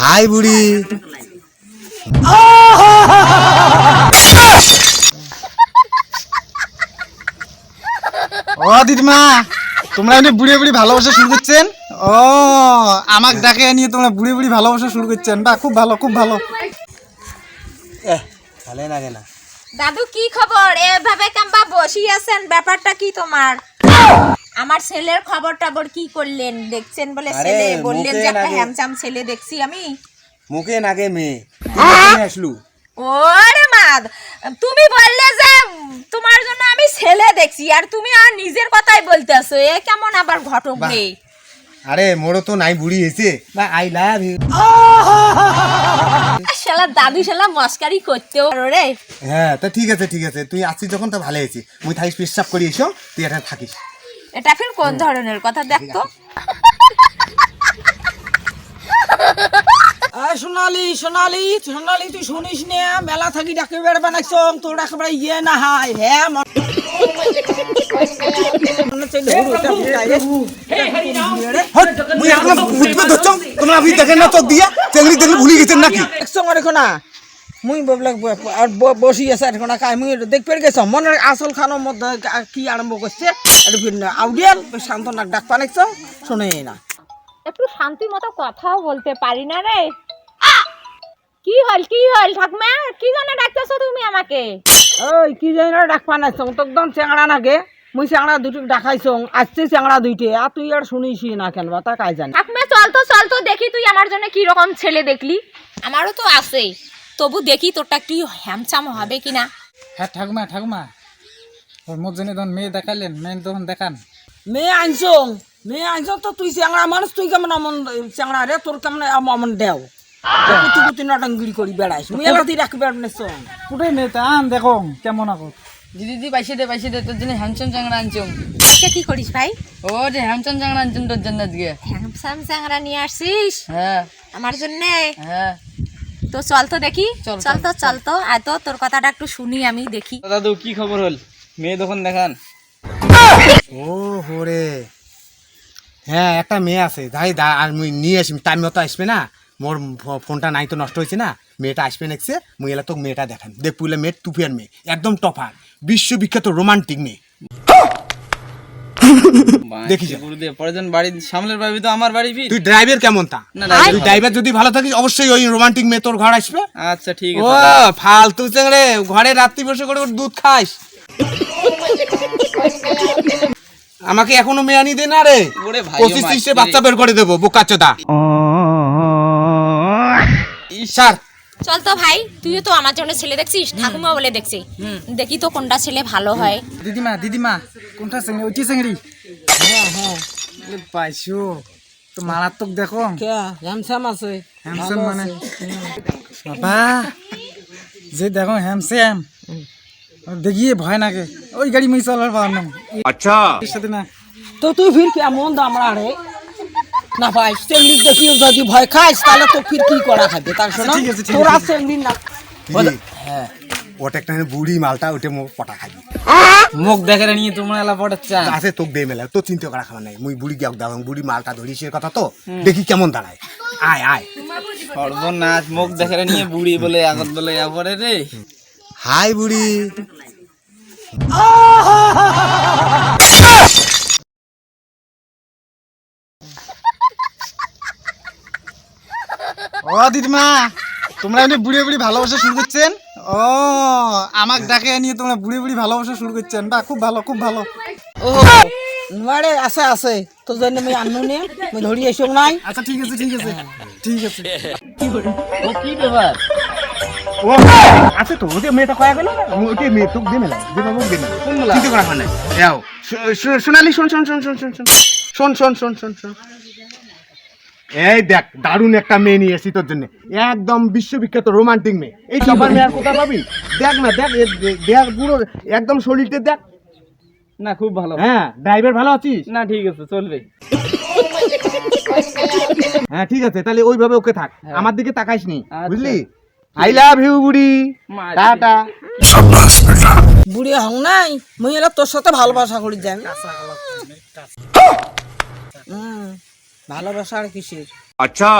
High বুড়ি। ও দিদিমা তোমরা এমনি বুড়ি বুড়ি ভালোবাসা শুরু করছেন? ও আমাকে ডাকে নিয়ে তোমরা বুড়ি বুড়ি ভালোবাসা শুরু করছেন। বা খুব ভালো খুব ভালো। ভালো লাগে না। দাদু কি খবর? এভাবে কাম্বা বসি আছেন ব্যাপারটা কি তোমার? আমার ছেলের খবর টবর কি করলেন? দেখছেন বলে ছেলে বললেন যে একটা লাগে। হ্যামচাম ছেলে দেখছি আমি। মুখে নাগে মেয়ে। আসলু। ওরে মা তুমি বললে যে তোমার জন্য আমি ছেলে দেখছি আর তুমি আর নিজের কথাই বলতেছো এ কেমন আবার ঘটক। নেই আরে মোরও তো নাই বুড়ি হয়েছে বা আই লাভ ইউ। শালা দাদু শালা মস্কারি করতেও পারো রে। হ্যাঁ তা ঠিক আছে ঠিক আছে। তুই আসছিস যখন তো ভালো হয়েছি। মুই থাকিস পেশাব করি এসো। তুই এটা থাকিস। এটা ফির কোন ধরনের কথা? দেখতো আয় সোনালি সোনালি সোনালি তুই শুনিস নে? মেলা থাকি ডাকে বেড় বানাইছ তোর একেবারে ইয়ে না হাই হ্যাঁ তোমরা দেখেন না চোখ দিয়া? চেংড়ি দেখলে ভুলে গেছেন নাকি? এখন না মুই ববলে আর ব- বসি আছে এখন কাই মুই দেখতে পেরে গেছ মনের আসল খানোর মধ্যে কি আরম্ভ করছে ভিন্ন আউডিয়াল শান্তনাক ডাক পানাইছ শোনে না। একটু শান্তি মতো কথাও বলতে পারি না রে কি হল কি হল ঠাকুমা কি জন্য ডাকতেছো তুমি আমাকে? ওই কি জানি না ডাক পানাইছ তো একদম চেংড়া নাগে। মুই চেংড়া দুটো ডাকাইছ আসছে চেংড়া দুইটে আর তুই আর শুনিস না কেন বা তা কাই জানি। ঠাকুমা চল তো চল তো দেখি তুই আমার জন্য কি রকম ছেলে দেখলি। আমারও তো আছে তবু দেখি তোরটা কি হ্যামচাম হবে কিনা। হ্যাঁ ঠাকুমা ঠাকুমা। ওর মোর জন্য তখন মেয়ে দেখালেন মেয়ে তখন দেখান। মেয়ে আনছ মেয়ে আনছ তো তুই চেংড়া মানুষ তুই কেমন অমন চেংড়া রে তোর কেমন অম- অমন দেও। কুতি কুতি নটঙ্গিরি করি বেড়াইস এলা তুই রাখবি বেড়াইছ কোথায় মেয়ে তা? আন দেখো কেমন আগত দিদি দি পাইছে দে পাইছে দে তোর জন্য হ্যামসম চাংড়া আনছুম কে কি করিস ভাই? ও যে হ্যামসম চাংড়া আনছুম তোর জন্য আজকে। হ্যামসাম চ্যাংরা নিয়ে আসছিস হ্যাঁ। আমার জন্যে? হ্যাঁ। তো চল তো দেখি। চল, তো চল তো। আয় তো তোর কথাটা একটু শুনি আমি দেখি। দাদু কি খবর হল? মেয়ে তখন দেখান। ও হোরে হ্যাঁ একটা মেয়ে আছে। যাই দা আর মুই নিয়ে আসি। টাইম মতো আসবে না। মোর ফোনটা নাই তো নষ্ট হয়েছে না। মেয়েটা আসবে নেক্সে মুই এলা তোকে মেয়েটা দেখান দেখ পুলে মেয়ে টুপিয়ার মেয়ে। একদম টপার বিশ্ববিখ্যাত রোমান্টিক মেয়ে। দেখি গুরুদেব পরে যখন বাড়ি সামনের বাড়ি তো আমার বাড়ি তুই ড্রাইভার কেমন তা? তুই ড্রাইভার যদি ভালো থাকিস অবশ্যই ওই রোমান্টিক মেয়ে তোর ঘর আসবে। আচ্ছা ঠিক ও ফালতু চেংড়ে ঘরে রাত্রি বসে করে দুধ খাস আমাকে এখনও মেয়ে আনি দে না রে। ওরে ভাই, ও পঁচিশ ত্রিশে বাচ্চা বের করে দেবো বোকা চোদা। চল তো ভাই তুইও তো আমার জন্য ছেলে দেখছিস ঠাকুমা বলে দেখছি। দেখি তো কোনটা ছেলে ভালো হয়। দিদিমা দিদিমা কোনটা ওইটি চেঙ্গি হ্যাঁ হ্যাঁ। পাইছো। তো মারাত্মক দেখো। কে? হ্যামসাম আছে। হ্যামসেম মানে? বাবা যে দেখো হ্যামসেম। দেখিয়ে ভয় নাকে ওই গাড়ি মই চালার পার না আচ্ছা। সাথে না। তো তুই ফির কেমন দামড়া রে? না ভাই চেংড়ি দেখি যদি ভয় খাইস তাহলে তো ফির কি করা খাবে? তার শোনা ঠিক তোরা। চেংড়ি না হ্যাঁ। ওটা একটা বুড়ি মালটা ওটা মো পটা খাবি মুখ দেখে নিয়ে তোমরা এলা পড়াচ্ছা আছে তোক দে মেলা তো চিন্তা করা খাবার নাই। মুই বুড়ি গিয়ে দাও বুড়ি মালটা ধরিস এর কথা তো? দেখি কেমন দাঁড়ায়। আয় আয়। সর্বনাশ মুখ দেখে নিয়ে বুড়ি বলে আগত বলে ইয়া পরে রে। হাই বুড়ি। ও দিদিমা তোমরা এমনি বুড়ি বুড়ি ভালোবাসা শুরু করছেন ও আমাকে ডাকে নিয়ে তোমরা বুড়ি বুড়ি ভালোবাসা শুরু করছেন। বা খুব ভালো খুব ভালো। ও নোয়ারে আছে আছে। তোর জন্য আমি আনু নে আমি ধরি এসো নাই। আচ্ছা ঠিক আছে ঠিক আছে ঠিক আছে। ও কি ব্যাপার? ও আছে তো ওদের মেয়েটা কয়া গেল ওকে মেয়ে তোকে দে মেলা দে বাবু দে মেলা করা হয় না যাও। সোনালি শোন শোন শোন শোন শোন শোন শোন শোন শোন শোন শোন। এই দেখ দারুণ একটা মেয়ে নিয়ে এসেছি তোর জন্য। একদম বিশ্ববিখ্যাত রোমান্টিক মেয়ে। এই সবার মেয়ে আর কোথায় পাবি দেখ না দেখ দেখ পুরো একদম শরীরটা দেখ। না খুব ভালো। হ্যাঁ ড্রাইভার ভালো আছিস? না ঠিক আছে চলবে। হ্যাঁ ঠিক আছে তাহলে ওইভাবে ওকে থাক। আমার দিকে তাকাইস নি আচ্ছা। বুঝলি? আই লাভ ইউ বুড়ি। টাটা বুড়ি হং নাই। মুই এলা তোর সাথে ভালোবাসা করি যাই। হুম। ভালোবাসা আর কিসের? আচ্ছা।